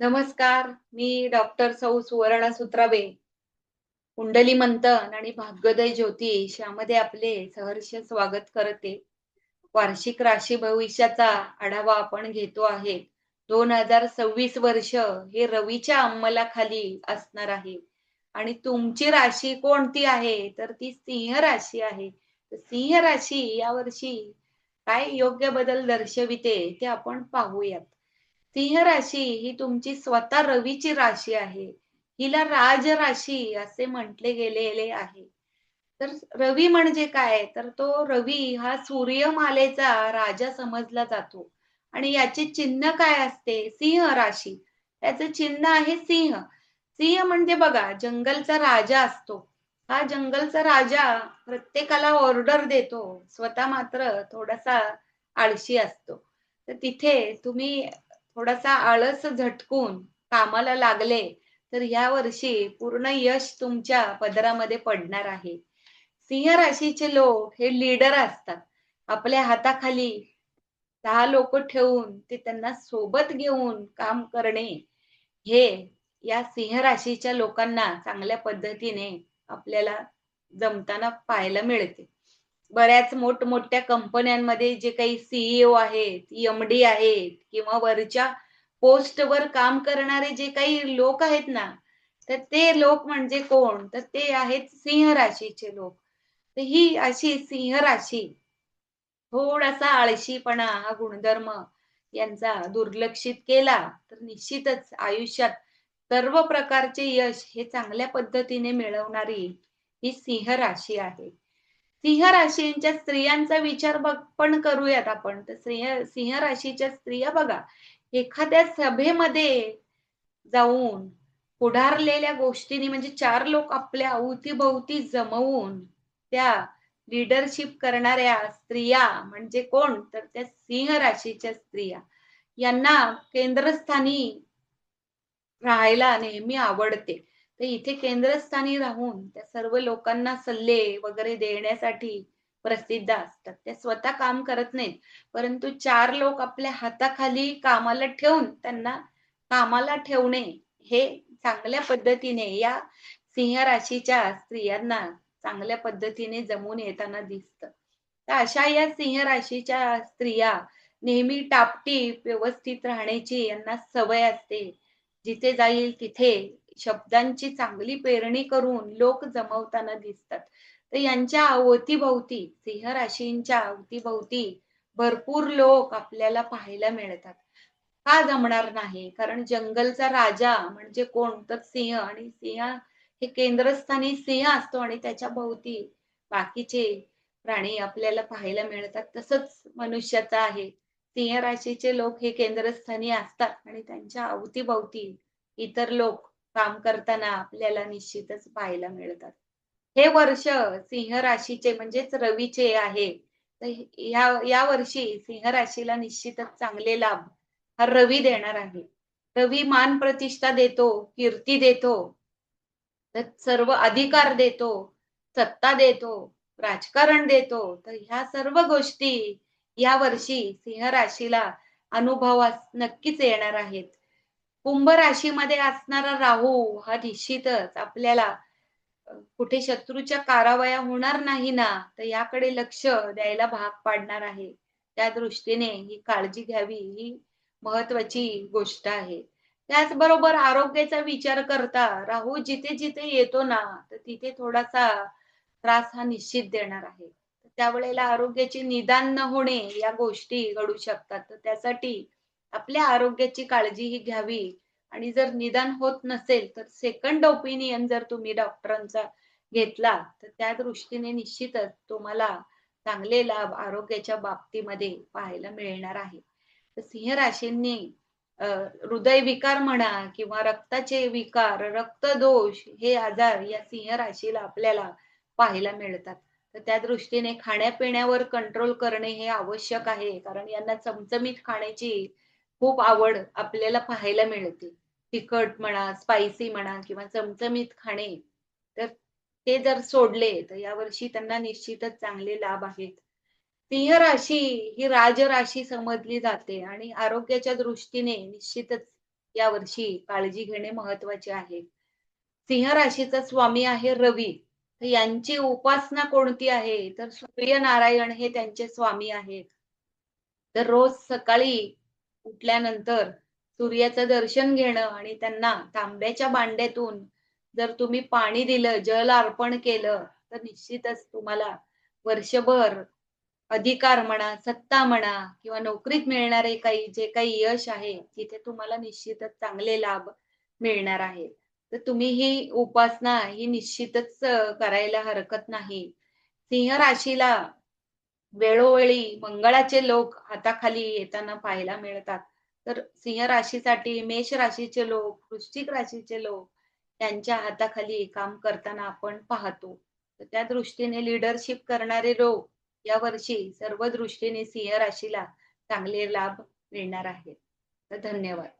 नमस्कार मी डॉक्टर सौ सुवर्णा सुत्राबे कुंडली मंथन आणि भाग्योदय ज्योतिष यामध्ये आपले सहर्ष स्वागत करते. वार्षिक राशी भविष्याचा आढावा आपण घेतो आहे. दोन हजार सव्वीस वर्ष हे रवीच्या अंमलाखाली असणार आहे. आणि तुमची राशी कोणती आहे? तर ती सिंह राशी आहे. सिंह राशी या वर्षी काय योग्य बदल दर्शविते ते आपण पाहूयात. सिंह राशी ही तुमची स्वतः रवीची राशी आहे. हिला राज राशी असे म्हटले गेलेले आहे. तर रवी म्हणजे काय? तर तो रवी हा सूर्यमालेचा राजा समजला जातो. आणि याचे चिन्ह काय असते? सिंह राशी. त्याचं चिन्ह आहे सिंह. सिंह म्हणजे बघा जंगलचा राजा असतो. हा जंगलचा राजा प्रत्येकाला ऑर्डर देतो. स्वतः मात्र थोडासा आळशी असतो. तर तिथे तुम्ही थोडासा आळस झटकून कामाला लागले तर या वर्षी पूर्ण यश तुमच्या पदरामध्ये पडणार आहे. सिंह राशीचे लोक हे लीडर असतात. आपल्या हाताखाली दहा लोक ठेवून ते त्यांना सोबत घेऊन काम करणे हे या सिंह राशीच्या लोकांना चांगल्या पद्धतीने आपल्याला जमताना पाहायला मिळते. बऱ्याच मोठमोठ्या कंपन्यांमध्ये जे काही सीईओ आहेत एम डी आहेत किंवा वरच्या पोस्टवर काम करणारे जे काही लोक आहेत ना तर ते लोक म्हणजे कोण? तर ते आहेत सिंह राशीचे लोक. तर ही अशी सिंह राशी थोडासा आळशीपणा हा गुणधर्म यांचा दुर्लक्षित केला तर निश्चितच आयुष्यात सर्व प्रकारचे यश हे चांगल्या पद्धतीने मिळवणारी ही सिंह राशी आहे. सिंह राशींच्या स्त्रियांचा विचार बघ पण करूयात आपण. तर सिंह सिंह राशीच्या स्त्रिया बघा एखाद्या सभेमध्ये जाऊन पुढारलेल्या गोष्टींनी म्हणजे चार लोक आपल्या अवतीभोवती जमवून त्या लिडरशिप करणाऱ्या स्त्रिया म्हणजे कोण? तर त्या सिंह राशीच्या स्त्रिया. यांना केंद्रस्थानी राहायला नेहमी आवडते. तर इथे केंद्रस्थानी राहून त्या सर्व लोकांना सल्ले वगैरे देण्यासाठी प्रसिद्ध असतात. त्या स्वतः काम करत नाहीत. परंतु चार लोक आपल्या हाताखाली कामाला ठेवून त्यांना कामाला ठेवणे हे चांगल्या पद्धतीने या सिंह राशीच्या स्त्रियांना चांगल्या पद्धतीने जमून येताना दिसत. तर अशा या सिंह राशीच्या स्त्रिया नेहमी टापटीप व्यवस्थित राहण्याची यांना सवय असते. जिथे जाईल तिथे शब्दांची चांगली पेरणी करून लोक जमवताना दिसतात. तर यांच्या अवतीभोवती सिंह राशींच्या अवतीभोवती भरपूर लोक आपल्याला पाहायला मिळतात. का जमणार नाही? कारण जंगलचा राजा म्हणजे कोण? तर सिंह. आणि सिंह हे केंद्रस्थानी सिंह असतो आणि त्याच्या भोवती बाकीचे प्राणी आपल्याला पाहायला मिळतात. तसंच मनुष्याचा आहे. सिंह राशीचे लोक हे केंद्रस्थानी असतात आणि त्यांच्या अवतीभोवती इतर लोक काम करताना आपल्याला निश्चितच पाहायला मिळतात. हे वर्ष सिंह राशीचे म्हणजेच रवीचे आहे. तर या या वर्षी सिंह राशीला निश्चितच चांगले लाभ हा रवी देणार आहे. रवी मान प्रतिष्ठा देतो कीर्ती देतो तर सर्व अधिकार देतो सत्ता देतो राजकारण देतो. तर ह्या सर्व गोष्टी या वर्षी सिंह राशीला अनुभवास नक्कीच येणार आहेत. कुंभ राशीमध्ये असणारा राहू हा निश्चितच आपल्याला कुठे शत्रूच्या कारावया होणार नाही ना तर याकडे लक्ष द्यायला भाग पाडणार आहे. त्या दृष्टीने ही काळजी घ्यावी ही महत्वाची गोष्ट आहे. त्याचबरोबर आरोग्याचा विचार करता राहू जिथे जिथे येतो ना तर तिथे थोडासा त्रास हा निश्चित देणार आहे. त्यावेळेला आरोग्याचे निदान न होणे या गोष्टी घडू शकतात. तर त्यासाठी आपल्या आरोग्याची काळजी ही घ्यावी. आणि जर निदान होत नसेल तर सेकंड ओपिनियन जर तुम्ही डॉक्टरांचा घेतला तर त्या दृष्टीने निश्चितच तुम्हाला चांगले लाभ आरोग्याच्या बाबतीमध्ये पाहायला मिळणार आहे. तर सिंह राशींनी हृदय विकार म्हणा किंवा रक्ताचे विकार रक्तदोष हे आजार या सिंह राशीला आपल्याला पाहायला मिळतात. तर त्या दृष्टीने खाण्यापिण्यावर कंट्रोल करणे हे आवश्यक आहे कारण यांना चमचमीत खाण्याची खूप आवड आपल्याला पाहायला मिळते. तिखट म्हणा स्पायसी म्हणा किंवा चमचमीत खाणे तर ते जर सोडले तर यावर्षी त्यांना निश्चितच चांगले लाभ आहेत. सिंह राशी ही राजराशी समजली जाते आणि आरोग्याच्या दृष्टीने निश्चितच यावर्षी काळजी घेणे महत्त्वाचे आहे. सिंह राशीचा स्वामी आहे रवी. तर यांची उपासना कोणती आहे? तर सूर्यनारायण हे त्यांचे स्वामी आहेत. तर रोज सकाळी उठल्यानंतर सूर्याचं दर्शन घेणं आणि त्यांना तांब्याच्या बांड्यातून जर तुम्ही पाणी दिलं जल अर्पण केलं तर निश्चितच तुम्हाला वर्षभर अधिकार म्हणा सत्ता म्हणा किंवा नोकरीत मिळणारे काही जे काही यश आहे तिथे तुम्हाला निश्चितच चांगले लाभ मिळणार आहे. तर तुम्ही ही उपासना ही निश्चितच करायला हरकत नाही. सिंह राशीला वेळोवेळी मंगळाचे लोक हाताखाली येताना पाहायला मिळतात. तर सिंह राशीसाठी मेष राशीचे लोक वृश्चिक राशीचे लोक त्यांच्या हाताखाली काम करताना आपण पाहतो. तर त्या दृष्टीने लिडरशिप करणारे लोक या वर्षी सर्व दृष्टीने सिंह राशीला चांगले लाभ मिळणार आहेत. तर धन्यवाद.